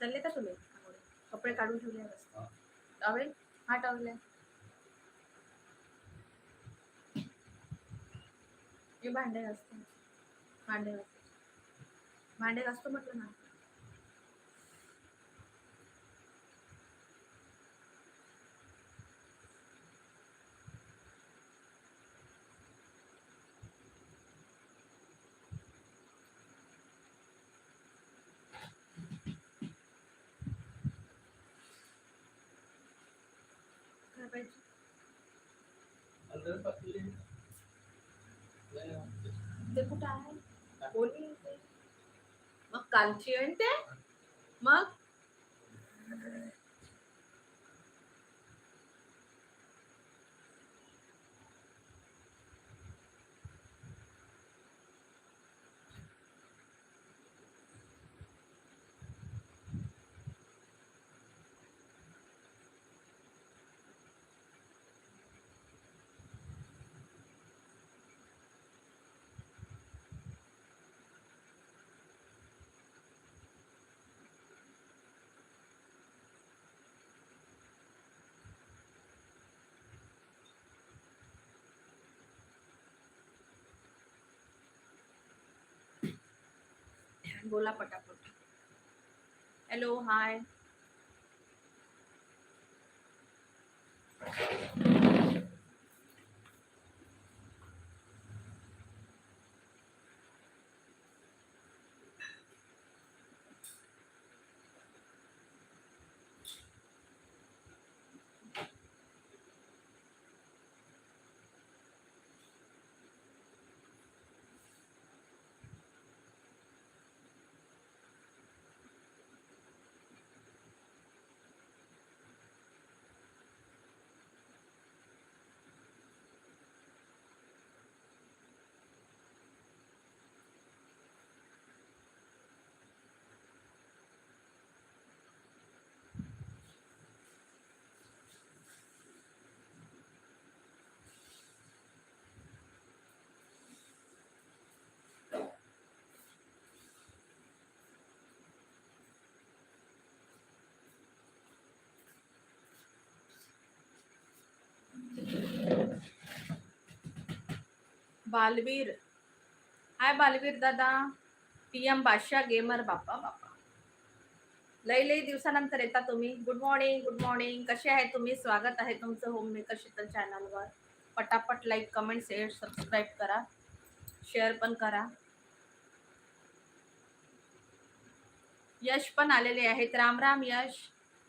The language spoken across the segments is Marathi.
चालले का तुम्ही? कपडे काढून ठेवले हा. टॉवेल? हा टॉवेल मी भांडे घासते. भांडे घासते. भांडे घासतो म्हटलं ना काय पाहिजे अंदर पतली नाही ते कुठं आहे कोणी ते? मग कालची आहे ना ते मग बोला पटापट. Hello hi Baalveer. Hi Baalveer दादा. पी एम बादशाह गेमर बापा बापा लई लई दिवसानंतर येता तुम्ही. गुड मॉर्निंग गुड मॉर्निंग कसे आहे तुम्ही? स्वागत आहे तुमचं होम मेकर शीतल चॅनलवर पटापट लाईक कमेंट शेअर सबस्क्राईब करा. शेअर पण करा. यश पण आलेले आहेत. राम राम यश.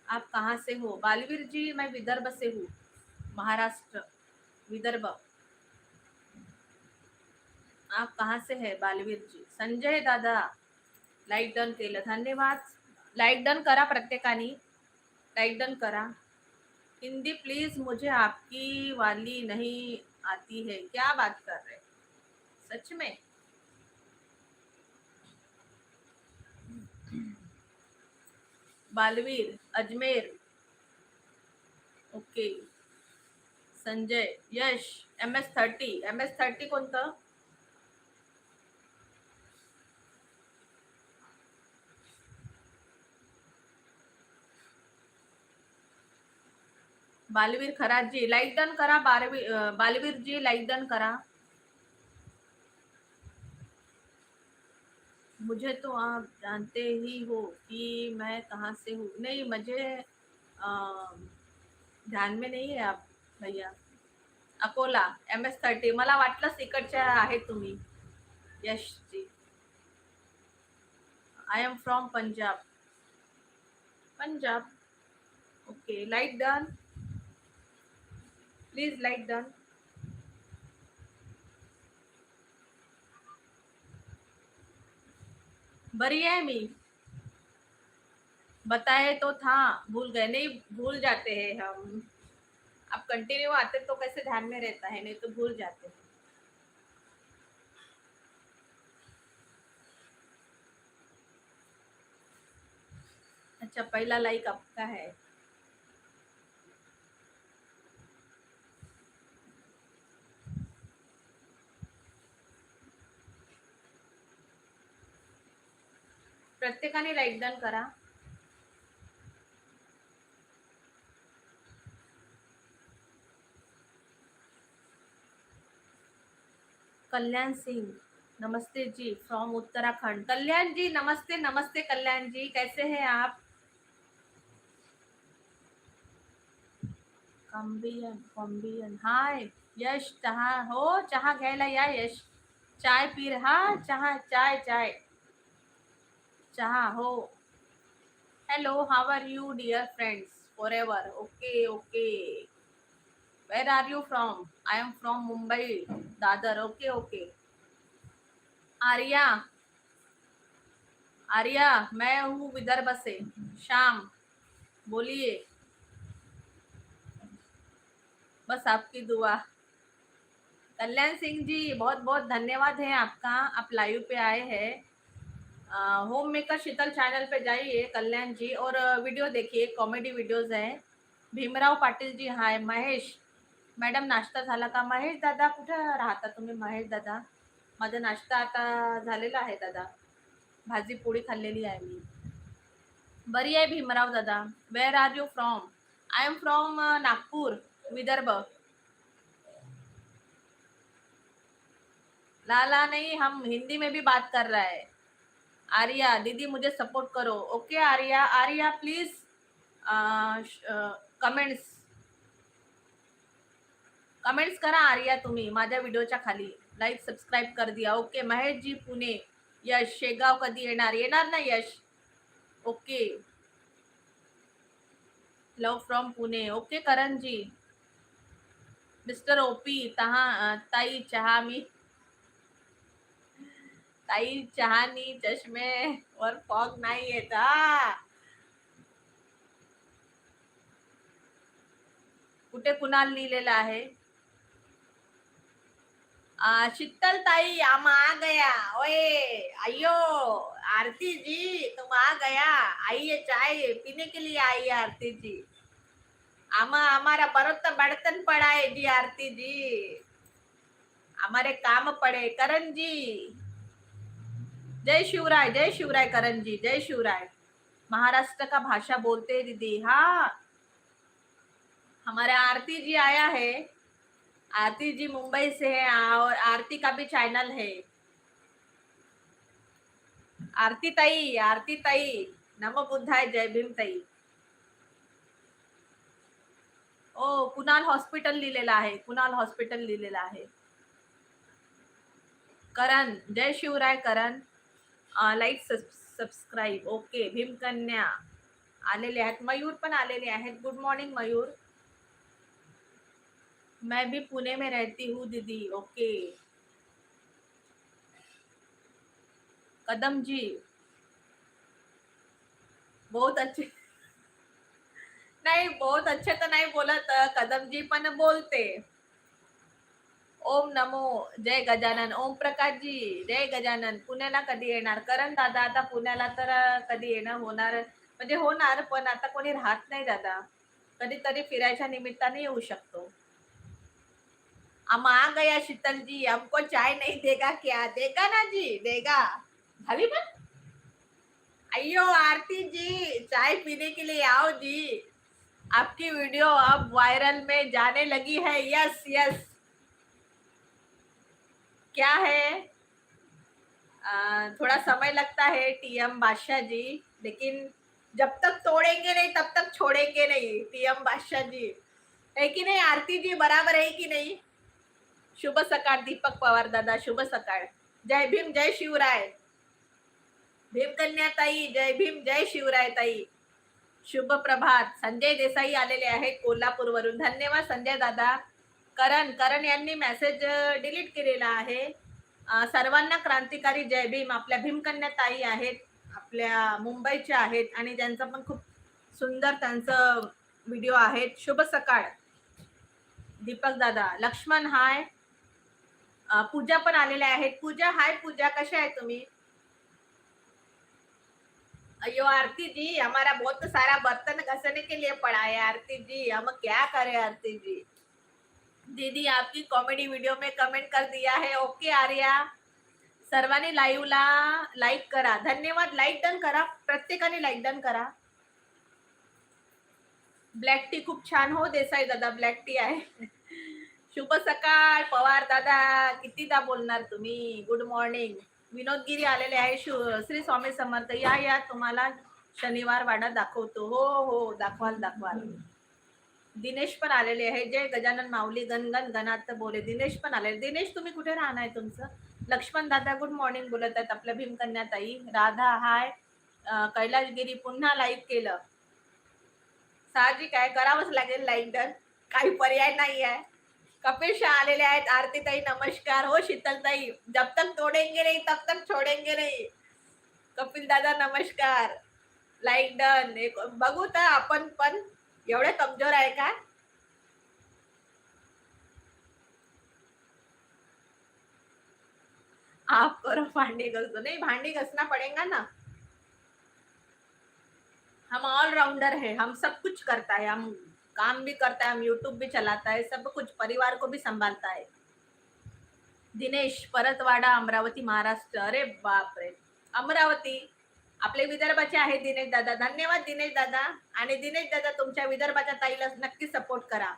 आप कहाँ से हो? बालवीर जी मैं विदर्भ से हूँ. महाराष्ट्र विदर्भ. आप कहाँ से है, बालवीर जी? संजय दादा लाईक डन केलं, धन्यवाद। लाईक डन करा प्रत्येकाने। लाईक डन करा। हिंदी प्लीज़ मुझे आपकी वाली नहीं आती है। क्या बात कर रहे सच में? Baalveer, Ajmer. Okay. Sanjay, Yash, M S thirty. M S thirty कोणतं? बालवीर खराज जी लाईक डन करा बालवीर बालवीर जी लाईक डन करा। मुझे तो आप जानते ही हो कि मैं कहाँ से हूँ। नहीं, मुझे ध्यान में नहीं है आप, भैया। अकोला एम एस थर्टी मला वाटलं इकडच्या आहेत तुम्ही। Yash ji. I am from Punjab Punjab okay like done done बरी है मी बताए तो था, भूल गए, नहीं, भूल जाते हैं हम। अब कंटिन्यू आते तो कैसे ध्यान में रहता है, नहीं तो भूल जाते हैं। अच्छा पहला लाइक आपका है। प्रत्येकाने लाइक डन करा. कल्याण सिंह, नमस्ते जी फ्रॉम उत्तराखंड. कल्याण जी, नमस्ते नमस्ते कल्याण जी, कैसे हैं आप? कॉम्बियन कॉम्बियन हाय, यश, चहा, हो, चाह घ्यायला या यश. चाय पीर हा, चहा, चाय चाय. चहा हो। Hello how are you dear friends forever okay okay where are you from I am from Mumbai Dadar okay okay Arya Arya मैं हूँ विदर्भ से। शाम बोलिए। बस आपकी दुआ। कल्याण सिंह जी बहुत बहुत धन्यवाद है आपका। आप लाइव पे आए हैं। होम मेकर शीतल चैनल पे जाइए कल्याण जी। और वीडियो देखिए कॉमेडी वीडियोज आहे भीमराव पाटील जी हाय महेश। मॅडम नाश्ता झाला का? महेश दादा कुठं राहता तुम्ही महेश दादा? माझा नाश्ता आता झालेला आहे दादा. भाजी पोळी खाल्लेली आहे मी. बरी आहे भीमराव दादा. Where are you from I am from Nagpur Vidarbha. लाला नहीं हम हिंदी में भी बात कर रहा है. आर्या दीदी मुझे सपोर्ट करो. Okay Arya. Arya please comments comments करा आर्या तुम्ही माझ्या व्हिडिओच्या खाली. लाईक सबस्क्राईब कर दिया. ओके महेश जी पुणे. यश शेगाव कधी येणार? येणार ना Yash? Okay love from Pune. Okay Karan ji mister OP तहा ताई चहा मी ताई चहानी चष्मे वर फॉग नाही येत हा. कुठे कुणाल लिहिलेलं आहे? शीतल ताई हम आ गया ओए आइयो आरती जी तुम आ गया आइए चाय पीने के लिए आई आरती जी आमा हमारा बरत बर्तन पड़ा है जी आरती जी हमारे काम पड़े करण जी जय शिवराय जय शिवराय करण जी जय शिवराय। महाराष्ट्र का भाषा बोलते हैं दीदी हाँ। हमारे आरती जी आया है। आरती जी मुंबई से है और आरती का भी चैनल है। आरती ताई आरती ताई। नम बुद्धाय, जय भीम ताई। ओ, कुणाल हॉस्पिटल लिहिलेला आहे, कुणाल हॉस्पिटल लिहिलेलं आहे। करण, जय Shivrai Karan. Like subscribe okay Bhimkanya. आलेले आहेत. मयूर पण आलेले आहेत. Good morning Mayur. मैं भी पुणे में रहती हूँ, दीदी. ओके कदम जी बहुत अच्छे नहीं, बहुत अच्छे तर नाही बोलत कदम जी पण बोलते. ओम नमो जय गजानन. ओम प्रकाश जी जय गजानन. पुण्याला कधी येणार? करण दादा आता पुण्याला तर कधी येणं होणार? म्हणजे होणार पण आता कोणी राहत नाही दादा. कधीतरी फिरायच्या निमित्ताने येऊ शकतो. आम्हा गया शीतल जी हमको चाय नहीं देगा क्या? देगा ना जी देगा. झाली पण? अयो आरती जी चाय पीने के लिए आओ जी. आपकी वीडियो अब वायरल में जाने लगी है. यस यस क्या है? आ, थोड़ा समय लगता है टीएम बादशाह जी लेकिन जब तक तोड़ेंगे नहीं तब तक छोड़ेंगे नहीं टीएम बादशाह जी। है कि नहीं आरती जी बराबर है कि नहीं? शुभ सकाळ दीपक पवार दादा शुभ सकाळ। जय भीम जय शिवराय। भीमकन्या ताई जय भीम जय शिवराय ताई शुभ प्रभात। संजय देसाई आलेले आहेत कोल्हापूर वरून धन्यवाद संजय दादा। करण करण यांनी मेसेज डिलीट केलेला आहे. सर्वांना क्रांतिकारी जय भीम. आपल्या भीमकन्या ताई आहेत आपल्या मुंबईच्या आहेत आणि त्यांचं पण खूप सुंदर त्यांचं व्हिडिओ आहेत. शुभ सकाळ. दीपक दादा लक्ष्मण हाय. पूजा पण आलेल्या आहेत. पूजा हाय पूजा कशा आहे तुम्ही? अयो आरती जी हमारा बहुत सारा बर्तन घसने के लिए पड़ा है आरती जी हम क्या करें आरती जी दीदी आपकी कॉमेडी व्हिडिओ में कमेंट कर दिया है। ओके आर्या। सर्वांनी लाईव्हला लाईक करा. धन्यवाद. लाईक डन करा. प्रत्येकाने लाईक डन करा. ब्लॅक टी खूप छान हो देसाई दादा. ब्लॅक टी आहे. शुभ सकाळ पवार दादा. कितीदा बोलणार तुम्ही? गुड मॉर्निंग विनोद गिरी आलेले आहे. श्री स्वामी समर्थ. या या. तुम्हाला शनिवार वाडा दाखवतो. हो हो. दाखवाल दाखवाल. दिनेश पण आलेले आहे. जय गजानन माऊली गणगण गणात बोले. दिनेश पण आले दिनेश तुम्ही कुठे राहणार आहे तुमचं? लक्ष्मण दादा गुड मॉर्निंग बोलत आहेत आपल्या भीमकन्या ताई राधा हाय कैलाशगिरी कैलासगिरी पुन्हा लाईक केलं. साहजिक आहे. करावंच लागेल लाईक डन काही पर्याय नाही आहे कपिल शाह आलेले आहेत. आरती ताई नमस्कार. हो शीतल ताई जब तक तोडेंगे नाही तब तक छोडेंगे नाही. कपिल दादा नमस्कार. लाईक डन बघू तर आपण पण एवढे कमजोर आहे का? आप करो भांडी घसो. नहीं भांडी घसना पड़ेगा ना. हम ऑलराउंडर है हम सब कुछ करता है हम काम भी करता है हम यूट्यूब भी चलाता है सब कुछ परिवार को भी संभालता है। दिनेश परतवाडा अमरावती महाराष्ट्र। अरे बाप रे अमरावती आपले विदर्भाचे आहे दिनेश दादा. धन्यवाद दिनेश दादा. आणि दिनेश दादा तुमच्या विदर्भाच्या ताईला नक्की सपोर्ट करा.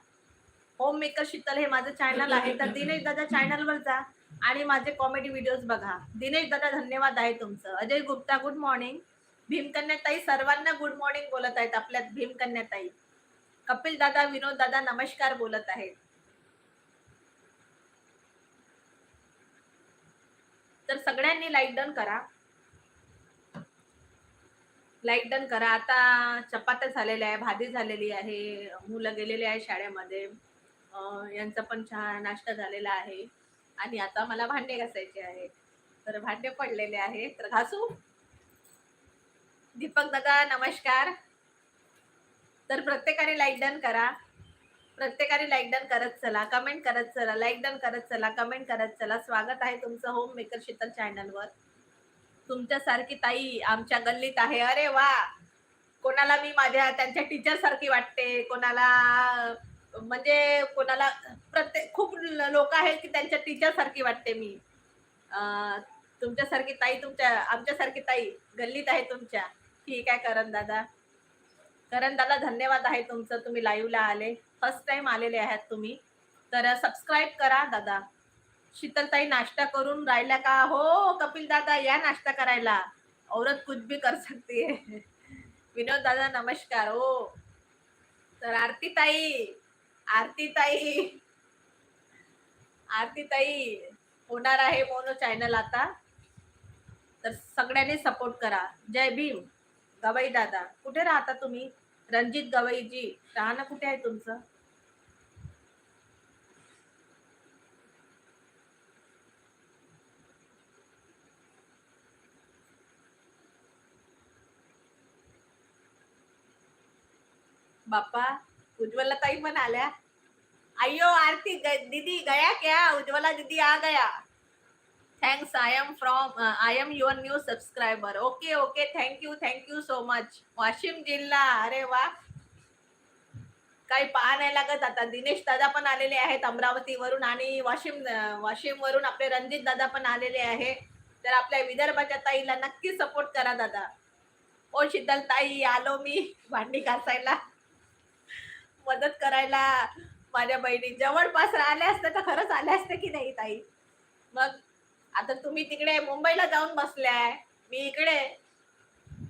होम मेकर शीतल हे माझं चॅनल आहे. तर दिनेश दादा चॅनलवर जा आणि माझे कॉमेडी व्हिडिओज बघा. दिनेश दादा धन्यवाद आहे तुमचं. अजय गुप्ता गुड मॉर्निंग भीमकन्याताई सर्वांना गुड मॉर्निंग बोलत आहेत आपल्या भीमकन्याताई कपिल दादा विनोद दादा नमस्कार बोलत आहेत. तर सगळ्यांनी लाईक डन करा. लाईक डन करा. आता चपात्या झालेल्या आहे भाजी झालेली आहे मुलं गेलेली आहे शाळेमध्ये. यांचा पण छान नाश्ता झालेला आहे. आणि आता मला भांडे घासायचे आहे तर भांडे पडलेले आहे तर घासू? दीपक दादा नमस्कार. तर प्रत्येकाने लाईक डन करा. प्रत्येकाने लाईक डन करत चला. कमेंट करत चला. लाईक डन करत चला. कमेंट करत चला. स्वागत आहे तुमचं होम मेकर शीतल चॅनलवर तुमच्यासारखी ताई आमच्या गल्लीत आहे. अरे वा! कोणाला मी माझ्या त्यांच्या टीचर सारखी वाटते. कोणाला म्हणजे कोणाला प्रत्येक खूप लोक आहेत की त्यांच्या टीचर सारखी वाटते मी. तुमच्यासारखी ताई तुमच्या आमच्यासारखी ताई गल्लीत आहे तुमच्या. ठीक आहे करण दादा. करण दादा धन्यवाद आहे तुमचं. तुम्ही लाईव्हला आले. फर्स्ट टाइम आलेले आहात तुम्ही. तर सबस्क्राईब करा दादा. शीतलताई नाश्ता करून राहिल्या का? हो कपिल दादा या नाश्ता करायला. औरत कुछ भी कर सकती. है विनोद दादा नमस्कार. हो. तर आरती ताई आरती ताई आरती ताई होणार आहे मोनो चॅनल आता. तर सगळ्यांनी सपोर्ट करा. जय भीम. गवई दादा कुठे राहता तुम्ही? रणजित गवईजी राहणं कुठे आहे तुमचं? बाप्पा उज्ज्वला ताई पण आल्या. अयो आरती दीदी गया क्या? उज्ज्वला दीदी आ गया. Thanks I am from I am your new subscriber okay okay thank you thank you so much Washim जिल्हा. अरे वा. काही पहा नाही लागत आता. दिनेश दादा पण आलेले आहेत अमरावतीवरून आणि वाशिम वाशिम वरून आपले रणजित दादा पण आलेले आहे. तर आपल्या विदर्भाच्या ताईला नक्की सपोर्ट करा दादा. ओ शीतल ताई आलो मी. भांडी घासायला. मदत करायला माझ्या बहिणी जवळपास आल्या असत्या तर खरंच आल्या असत्या की नाही ताई? मग आता तुम्ही तिकडे मुंबईला जाऊन बसल्याय मी इकडे.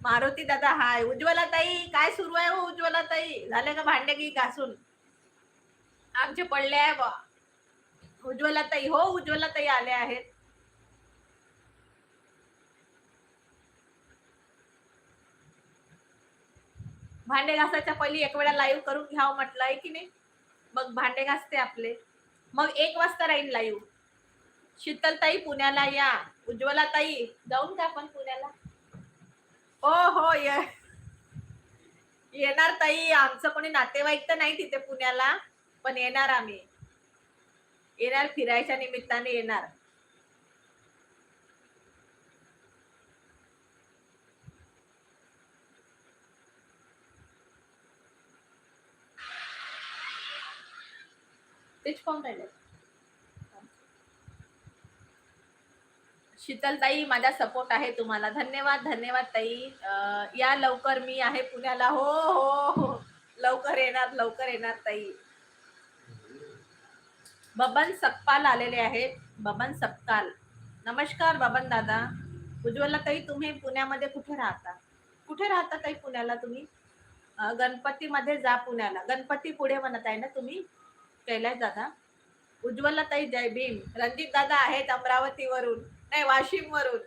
मारुती दादा हाय. उज्ज्वला ताई काय सुरू आहे हो उज्ज्वला ताई? झाले का भांडे की घासून? आमचे पडले आहे बा उज्ज्वला ताई हो उज्ज्वला ताई आले आहेत. भांडे घासायच्या पहिली एक वेळा लाईव्ह करून घ्यावं म्हटलं आहे की नाही? मग भांडे घासते आपले. मग एक वाजता राहील लाईव्ह शीतलताई पुण्याला या. उज्ज्वला ताई जाऊन का आपण पुण्याला. हो हो ये. येणार ताई. आमचं कोणी नातेवाईक तर नाही तिथे पुण्याला पण येणार आम्ही. येणार फिरायच्या निमित्ताने येणार. तेच पाहून राहिले. शीतल ताई माझा सपोर्ट आहे तुम्हाला. धन्यवाद धन्यवाद ताई. या लवकर मी आहे पुण्याला. हो हो हो. लवकर येणार लवकर येणार ताई. बबन सकपाल आलेले आहेत. बबन सकपाल नमस्कार बबन दादा. उज्ज्वला ताई तुम्ही पुण्यामध्ये कुठे राहता? कुठे राहता ताई पुण्याला तुम्ही? गणपतीमध्ये जा पुण्याला. गणपती पुढे म्हणत आहे ना तुम्ही? कैलास दादा. उज्ज्वला ताई जय भीम. रणजित दादा आहेत अमरावतीवरून नाही वाशिम वरून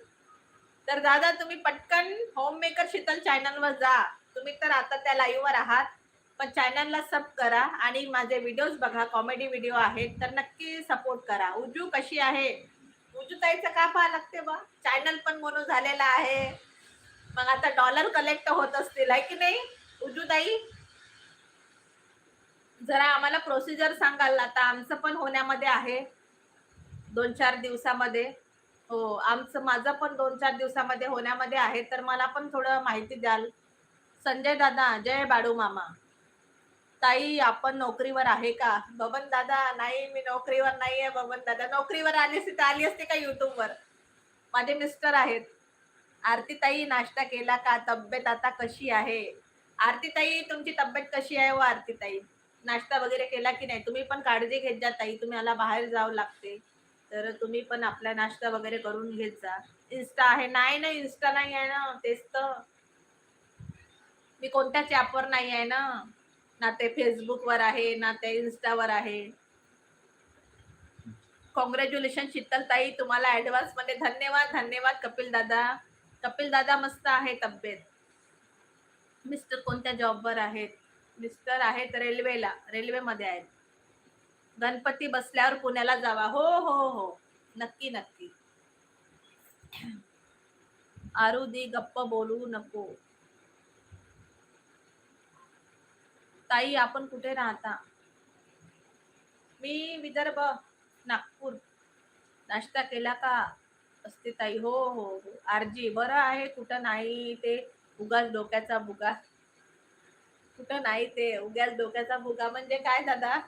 तर दादा तुम्ही पटकन होम मेकर शीतल चॅनलवर जा. तुम्ही तर आता त्या लाईव्ह वर आहात. पण चॅनलला सब करा आणि माझे व्हिडिओज बघा कॉमेडी व्हिडिओ आहेत तर नक्की सपोर्ट करा. उजू कशी आहे? उजू ताईचं का पाहा लागते बा? चॅनल पण मोनो झालेला आहे. मग आता डॉलर कलेक्ट होत असतील आहे की नाही? उजू ताई? जरा आम्हाला प्रोसिजर सांगाल ना आता. आमचं पण होण्यामध्ये आहे. दोन चार दिवसामध्ये. हो आमचं माझं पण दोन चार दिवसामध्ये होण्यामध्ये आहे. तर मला पण थोडं माहिती द्याल. संजय दादा जय बाडू मामा. ताई आपण नोकरीवर आहे का? बबन दादा नाही मी नोकरीवर नाही आहे बबन दादा. नोकरीवर आली असती तर आली असते का युट्यूबवर माझे मिस्टर आहेत. आरती ताई नाश्ता केला का? तब्येत आता कशी आहे? आरती ताई तुमची तब्येत कशी आहे हो, व आरती ताई नाश्ता वगैरे केला की नाही? तुम्ही पण काळजी घेत जा ताई. तुम्हाला बाहेर जावं लागते. तर तुम्ही पण आपला नाश्ता वगैरे करून घेत जा. इन्स्टा आहे. नाही ना इन्स्टा नाही आहे ना. तेच तर. मी कोणत्याच ॲपवर नाही आहे ना. ना ते फेसबुकवर आहे ना ते इन्स्टावर आहे. कॉंग्रॅच्युलेशन शीतल ताई. तुम्हाला ऍडव्हान्समध्ये धन्यवाद धन्यवाद कपिल दादा. कपिल दादा मस्त आहे तब्येत. मिस्टर कोणत्या जॉबवर आहेत? मिस्टर आहेत रेल्वेला रेल्वेमध्ये आहेत. गणपती बसल्यावर पुण्याला जावा. हो हो हो. नक्की नक्की. आरुदी गप्प बोलू नको. ताई आपण कुठे राहता? मी विदर्भ नागपूर. नाश्ता केला का? असते ताई. हो हो हो. आरजी बरं आहे कुठं नाही ते. उगाच डोक्याचा बुगा. कुठं नाही ते. उग्याच डोक्याचा भुगा. म्हणजे काय दादा?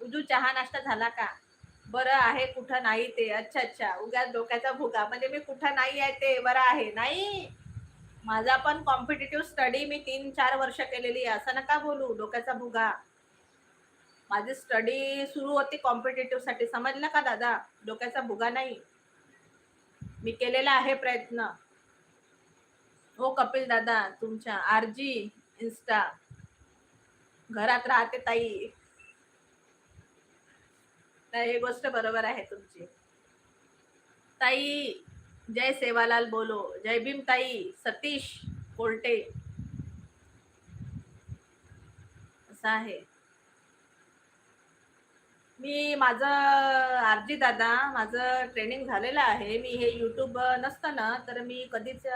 उजू चहा नाश्ता झाला का? बरं आहे कुठं नाही ते. अच्छा अच्छा. उगाच डोक्याचा भुगा. म्हणजे मी कुठं नाही आहे ते. बरं आहे. नाही. माझा पण कॉम्पिटेटिव्ह स्टडी मी तीन चार वर्ष केलेली आहे. असं नका बोलू. डोक्याचा भुगा. माझी स्टडी सुरू होती कॉम्पिटेटिव्हसाठी समजलं का दादा? डोक्याचा भुगा नाही. मी केलेला आहे प्रयत्न. हो कपिल दादा तुमच्या आरजी इन्स्टा घरात राहते ताई. ताई गोष्ट बरोबर आहे तुमची. ताई जय सेवालाल बोलो. जय भीम ताई सतीश कोलटे. असं आहे. मी माझं आरजी दादा माझं ट्रेनिंग झालेलं आहे. मी हे यूट्यूब नसतं ना तर मी कधीच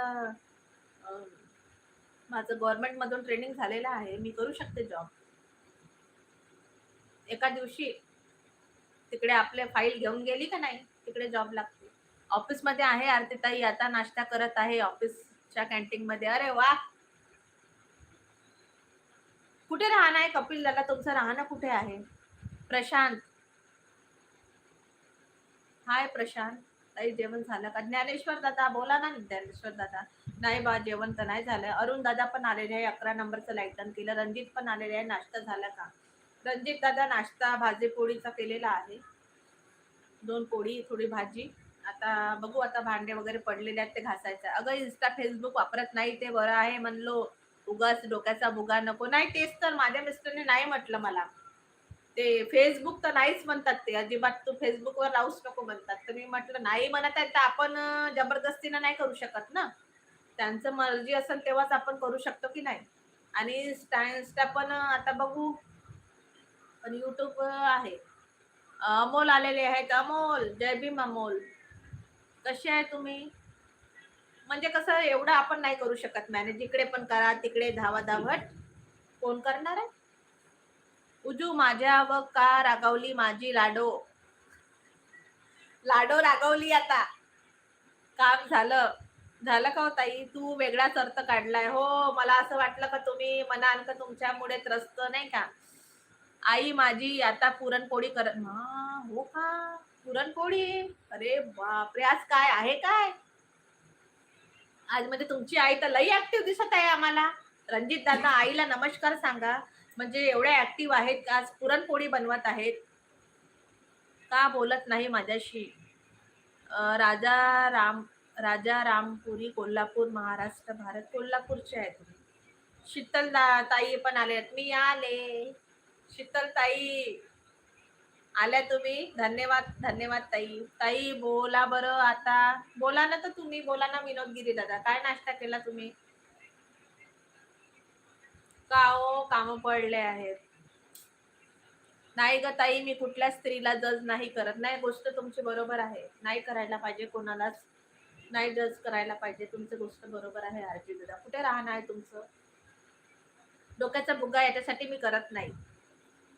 माझं गव्हर्नमेंटमधून ट्रेनिंग झालेलं आहे. मी करू शकते जॉब एका दिवशी तिकडे आपले फाईल घेऊन गेली का नाही तिकडे जॉब लागते ऑफिसमध्ये आहे आरतीताई आता नाश्ता करत आहे ऑफिसच्या कॅन्टीन मध्ये. अरे वा! कुठे राहणं आहे कपिल दादा? तुमचं राहणं कुठे आहे? प्रशांत. हाय प्रशांत. ताई जेवण झालं का? ज्ञानेश्वर दादा बोला ना ज्ञानेश्वर दादा. नाही बा जेवण तर नाही झालं. अरुण दादा पण आलेले आहे अकरा नंबरचं लाईटन केलं. रणजित पण आलेले आहे. नाश्ता झाला का? रणजित दादा नाश्ता भाजी पोळीचा केलेला आहे. दोन पोळी थोडी भाजी. आता बघू आता भांडे वगैरे पडलेले आहेत ते घासायचं. अगं इन्स्टा फेसबुक वापरत नाही ते बरं आहे म्हणलो. उगाच डोक्याचा बुगा नको. नाही तेच तर माझ्या मिस्टरने नाही म्हटलं मला. ते फेसबुक तर नाहीच म्हणतात ते. अजिबात तू फेसबुकवर राहूच नको म्हणतात. तर मी म्हटलं नाही म्हणत आहे तर आपण जबरदस्तीनं नाही करू शकत ना? त्यांचं मर्जी असेल तेव्हाच आपण करू शकतो की नाही? आणि इन्स्टा इन्स्टा पण आता बघू. पण युट्यूब आहे. अमोल आलेले आहेत. अमोल जय भीम अमोल. कसे आहे तुम्ही? म्हणजे कसं एवढं आपण नाही करू शकत. मॅनेज इकडे पण करा तिकडे धावा धावट कोण करणार आहे? उजू माझ्या व का रागावली माझी लाडो? लाडो रागवली आता. काम झालं. झालं का हो ताई? तू वेगळाच अर्थ काढलाय. हो मला असं वाटलं का तुम्ही? मनान का तुमच्यामुळे त्रस्त? नाही का? आई माझी आता पुरणपोळी करत हो का? पुरणपोळी? अरे बापरे आज काय आहे काय? आज म्हणजे तुमची आई तर लई ऍक्टिव्ह दिसत आहे आम्हाला. रणजित दादा आईला नमस्कार सांगा. म्हणजे एवढ्या ऍक्टिव्ह आहेत आज पुरणपोळी बनवत आहेत. का बोलत नाही माझ्याशी? राजा राम राजा रामपुरी कोल्हापूर महाराष्ट्र भारत कोल्हापूरचे आहेत. शीतल दा- ताई पण आले आहेत. मी आले. शीतल ताई आल्या तुम्ही? धन्यवाद धन्यवाद ताई. ताई बोला बरं आता. बोला ना तर तुम्ही बोला ना विनोदगिरी दादा. काय नाश्ता केला तुम्ही? का हो? ओ काम पडले आहेत. नाही ग ताई मी कुठल्या स्त्रीला जज नाही करत. नाही गोष्ट तुमची बरोबर आहे. नाही करायला पाहिजे कोणालाच. नाही जज करायला पाहिजे. तुमचं गोष्ट बरोबर आहे आरजी दादा. कुठे राहणार आहे तुमचं? डोक्याचा बुगा याच्यासाठी मी करत नाही.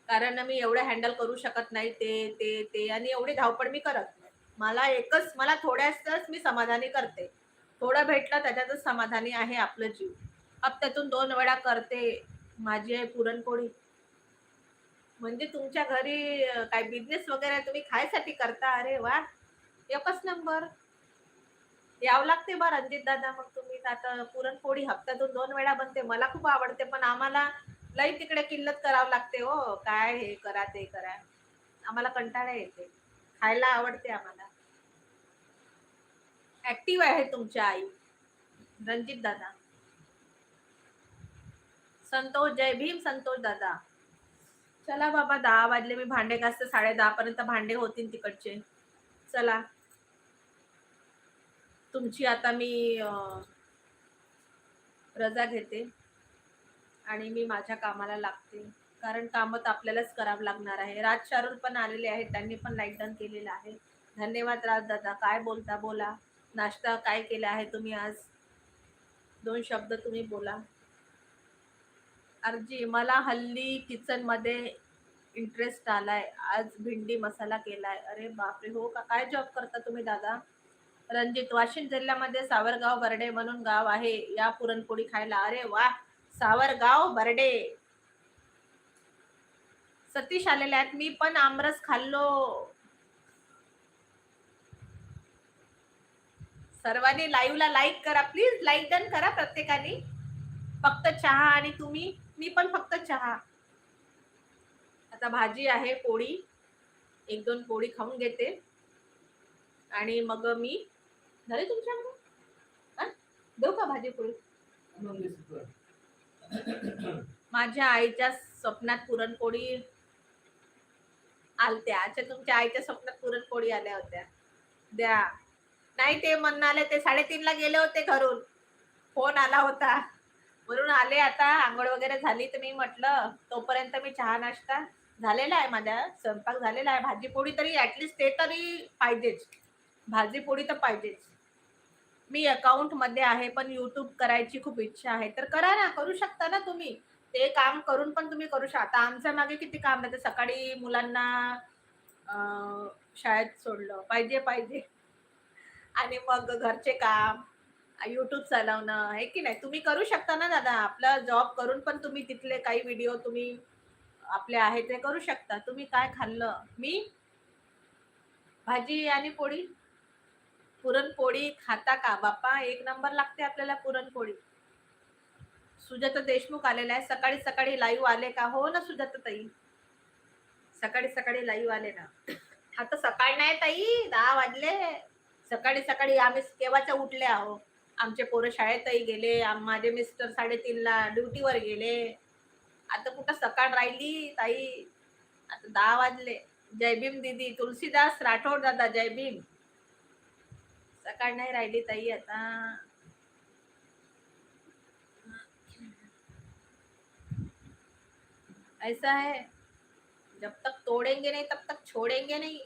कारण मी एवढं हँडल करू शकत नाही ते ते ते आणि एवढी धावपळ मी करत नाही. मला एकच मला थोड्याच मी समाधानी करते. थोडं भेटलं त्याच्यातच समाधानी आहे आपलं जीव. हप्त्यातून दोन वेळा करते माझी आहे पुरणपोळी. म्हणजे तुमच्या घरी काय बिझनेस वगैरे तुम्ही खायसाठी करता? अरे वा! एकच नंबर यावं लागते बा रणजित दादा मग तुम्ही. आता पुरणपोळी हप्त्यातून दोन वेळा बनते. मला खूप आवडते पण आम्हाला लई तिकडे किल्लत करावं लागते हो. काय हे करा ते करा. आम्हाला कंटाळा येते. खायला आवडते आम्हाला. ऍक्टिव्ह आहे तुमच्या आई. रणजित दादा. संतोष जय भीम संतोष दादा. चला बाबा दहा वाजले. मी भांडे घासते. साडे दहा पर्यंत भांडे होतील तिकडचे. चला. तुमची आता मी रजा घेते. आणि मी माझ्या कामाला लागते. कारण कामं तर आपल्यालाच करावं लागणार आहे. राज शारुल पण आलेले आहेत. त्यांनी पण लाइट डन केलेलं आहे. धन्यवाद राज दादा. काय बोलता बोला. नाश्ता काय केला आहे तुम्ही आज? दोन शब्द तुम्ही बोला. अर्जी मला हल्ली किचनमध्ये इंटरेस्ट आलाय. आज भेंडी मसाला केलाय. अरे बापरे. हो का? काय जॉब करता तुम्ही दादा? रणजित वाशिम जिल्ह्यामध्ये सावरगाव बर्डे म्हणून गाव आहे. या पुरणपोळी खायला. अरे वा सावरगाव बर्डे. सतीश आलेले आहेत. मी पण आमरस खाल्लो. सर्वांनी लाईव्हला लाईक करा. प्लीज लाईक डन करा प्रत्येकाने. फक्त चहा आणि तुम्ही. मी पण फक्त चहा. आता भाजी आहे पोळी. एक दोन पोळी खाऊन घेते. आणि मग मी झाले तुमच्याकडे देऊ का भाजी पोळी? माझ्या आईच्या स्वप्नात पुरणपोळी आलत्या. अच्छा तुमच्या आईच्या स्वप्नात पुरणपोळी आल्या होत्या. द्या. नाही ते म्हणाले ते साडेतीनला गेले होते घरून. फोन आला होता. म्हणून आले आता. आंघोळ वगैरे झाली तर मी म्हटलं तोपर्यंत मी चहा नाश्ता झालेला आहे माझ्या स्वयंपाक झालेला आहे. भाजी पोळी तरी ऍटलिस्ट ते तरी पाहिजेच. भाजी पोळी तर पाहिजेच. मी अकाउंटमध्ये आहे पण युट्यूब करायची खूप इच्छा आहे. तर करा ना करू शकता ना तुम्ही. ते काम करून पण तुम्ही करू शकता आमच्या मागे किती काम राहते सकाळी मुलांना शाळेत सोडलं. पाहिजे पाहिजे. आणि मग घरचे काम यूट्यूब चालवणं आहे की नाही? तुम्ही करू शकता ना दादा. आपला जॉब करून पण तुम्ही तिथले काही व्हिडिओ तुम्ही आपले आहे ते करू शकता. तुम्ही काय खाल्लं? मी? भाजी आणि पोळी? पुरणपोळी खाता का? बाप्पा एक नंबर लागते आपल्याला पुरणपोळी. सुजाता देशमुख आलेला आहे. सकाळी सकाळी लाईव्ह आले का? हो ना सुजाता ताई. सकाळी सकाळी लाईव्ह आले ना. आता सकाळ नाही ताई दहा वाजले. सकाळी सकाळी आम्ही केव्हाच्या उठले आहो आमचे पोरं शाळेतही गेले. माझे मिस्टर साडेतीनला ड्युटीवर गेले. आता कुठं सकाळ राहिली ताई? आता दहा वाजले. जय भीम दीदी तुलसीदास राठोड दादा जय भीम. ताई आता. ऐसा है, जब तक तोडेंगे नहीं, तब तक छोडेंगे नहीं.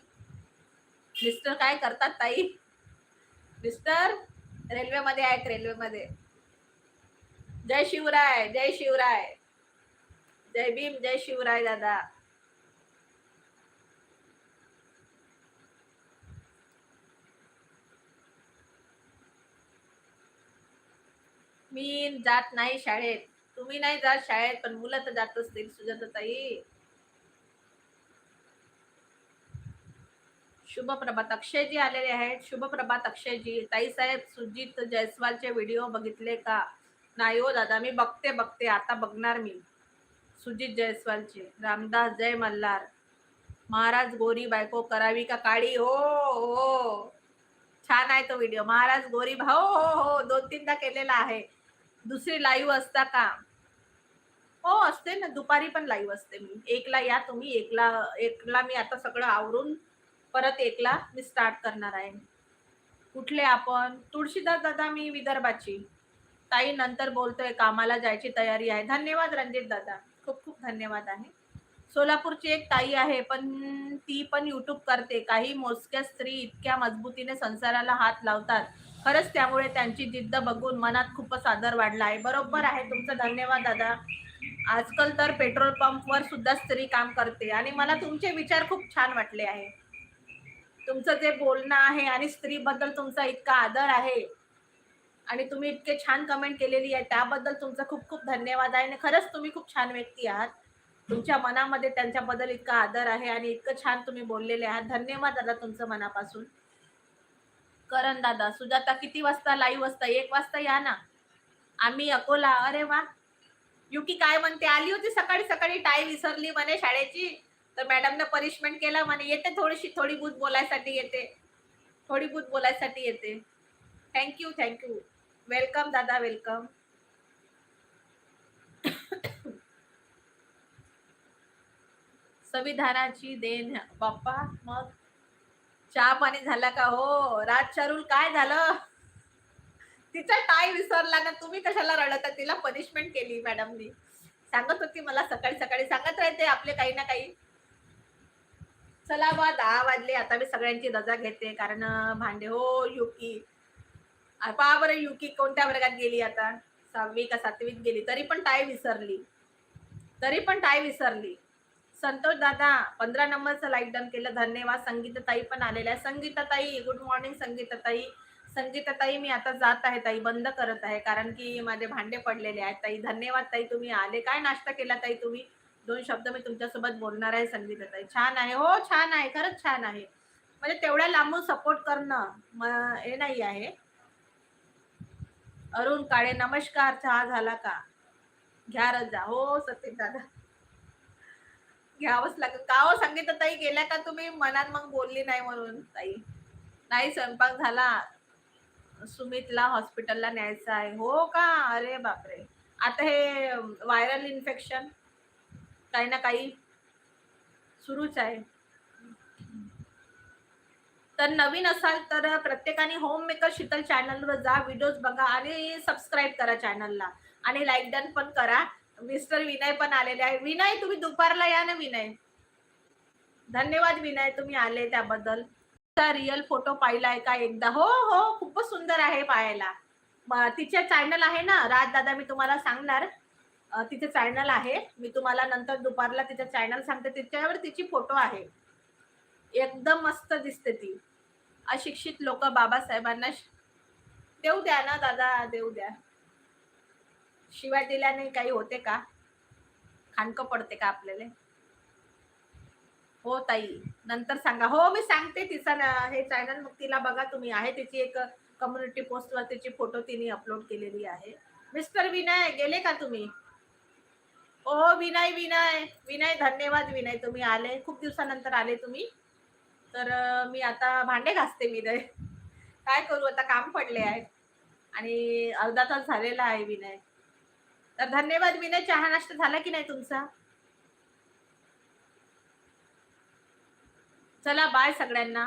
मिस्टर काय करतात ताई? मिस्टर रेल्वे मध्ये रेल्वे मध्ये जय शिवराय जय शिवराय. जय भीम, जय शिवराय दादा. मी जात नाही शाळेत. तुम्ही नाही जात शाळेत पण मुलं तर जात असतील सुजाता ताई शुभ प्रभात अक्षयजी आलेले आहेत. शुभ प्रभात अक्षयजी. ताईसाहेब सुजित जयस्वालचे व्हिडिओ बघितले का? नाही हो दादा मी बघते बघते. आता बघणार मी. सुजित जयस्वालचे. रामदास जय मल्हार. महाराज गोरी बायको करावी का काळी? हो हो. छान आहे तो व्हिडिओ. महाराज गोरी भाऊ हो हो, हो. दोन तीनदा केलेला आहे. दुसरी लाईव्ह असता का? हो असते ना. दुपारी पण लाईव्ह असते. मी एकला या तुम्ही एकला एकला मी आता सगळं आवरून परत एकला मी स्टार्ट करणार आहे. कुठले आपण? तुळशीदास दादा मी विदर्भाची. ताई नंतर बोलतोय कामाला जायची तयारी आहे. धन्यवाद रणजित दादा. खूप खूप धन्यवाद आहे. सोलापूरची एक ताई आहे पण ती पण युट्यूब करते. काही मोजक्या स्त्री इतक्या मजबूतीने संसाराला हात लावतात. खरंच त्यामुळे त्यांची जिद्द बघून मनात खूपच आदर वाढला आहे. बरोबर आहे. तुमचं धन्यवाद दादा. आजकाल तर पेट्रोल पंपवर सुद्धा स्त्री काम करते आणि मला तुमचे विचार खूप छान वाटले आहे. तुमचं जे बोलणं आहे आणि स्त्रीबद्दल तुमचा इतका आदर आहे आणि तुम्ही इतके छान कमेंट केलेली आहे त्याबद्दल तुमचा खूप खूप धन्यवाद आहे आणि खरंच तुम्ही खूप छान व्यक्ती आहात. तुमच्या मनामध्ये त्यांच्याबद्दल इतका आदर आहे आणि इतकं छान तुम्ही बोललेले आहात. धन्यवाद दादा तुमचं मनापासून. करण दादा सुजाता किती वाजता लाईव्ह वाजता एक वाजता या ना. आम्ही अकोला अरे वा. युकी काय म्हणते? आली होती सकाळी सकाळी टाय विसरली म्हणे शाळेची. तर मॅडमने पनिशमेंट केला म्हणे. येते थोडीशी थोडी बूत बोलायसाठी येते. थोडी बूत बोलायसाठी येते. Thank you thank you welcome दादा वेलकम संविधानाची देण बाप्पा मग? चहा पाणी झाला का? हो राज चरुल काय झालं? तिचा टाय विसरला ना तुम्ही कशाला रडता तिला पनिशमेंट केली मॅडमनी. सांगत होती मला सकाळी सकाळी. सांगत राहते आपले काही ना काही. चला बा दहा वाजले. आता मी सगळ्यांची रजा घेते. कारण भांडे हो युकी. पहा बरं युकी कोणत्या वर्गात गेली आता? सहावी का सातवीत गेली? तरी पण टाय विसरली. तरी पण टाय विसरली. संतोष दादा पंधरा नंबरचं लाईक डन केलं. धन्यवाद. संगीताताई पण आलेल्या आहे संगीताताई गुड मॉर्निंग संगीताताई. संगीताताई मी आता जात आहे ताई. बंद करत आहे कारण की माझे भांडे पडलेले आहेत. ताई धन्यवाद ताई तुम्ही आले. काय नाश्ता केला ताई तुम्ही? दोन शब्द मी तुमच्यासोबत बोलणार आहे संगीताताई. छान आहे. हो छान आहे. खरंच छान आहे. म्हणजे तेवढ्या लांबून सपोर्ट करणं हे नाही आहे. अरुण काळे नमस्कार. चहा झाला का? घ्या रजा. हो सतीश दादा. घ्यावंच लागत का हो सांगितलं ताई गेल्या का तुम्ही? मनात मग बोलली नाही म्हणून ताई. नाही स्वयंपाक झाला. सुमितला हॉस्पिटलला न्यायचं आहे. हो का? अरे बापरे. आता हे व्हायरल इन्फेक्शन काही ना काही सुरूच आहे. तर नवीन असाल तर प्रत्येकाने होम मेकर शीतल चॅनलवर जा. व्हिडिओज बघा आणि सबस्क्राईब करा चॅनलला आणि लाईक डन पण करा. मिस्टर विनय पण आलेले आहे. विनय तुम्ही दुपारला या ना विनय? धन्यवाद विनय तुम्ही आले त्याबद्दल. रिअल फोटो पाहिलाय का एकदा? हो हो खूपच सुंदर आहे पाहायला. तिचे चॅनल आहे ना? राज दादा मी तुम्हाला सांगणार. तिचे चॅनल आहे. मी तुम्हाला नंतर दुपारला तिचे चॅनल सांगते. तिच्यावर तिची फोटो आहे. एकदम मस्त दिसते ती. अशिक्षित लोक बाबासाहेबांना देऊ द्या ना दादा देऊ द्या. शिवाय दिल्याने काही होते का? खाणकं पडते का आपल्याला? हो ताई. नंतर सांगा. हो मी सांगते तिचा हे चॅनल मग तिला बघा तुम्ही. आहे तिची एक कम्युनिटी पोस्टवर तिची फोटो तिने अपलोड केलेली आहे. मिस्टर विनय गेले का तुम्ही? ओ विनय विनय. विनय धन्यवाद विनय. तुम्ही आले. खूप दिवसानंतर आले तुम्ही. तर मी आता भांडे घासते विनय. काय करू? आता काम पडले आहे. आणि अर्धा तास झालेला आहे विनय. तर धन्यवाद विनय चहा नाश्ता झाला की नाही तुमचा? चला बाय सगळ्यांना.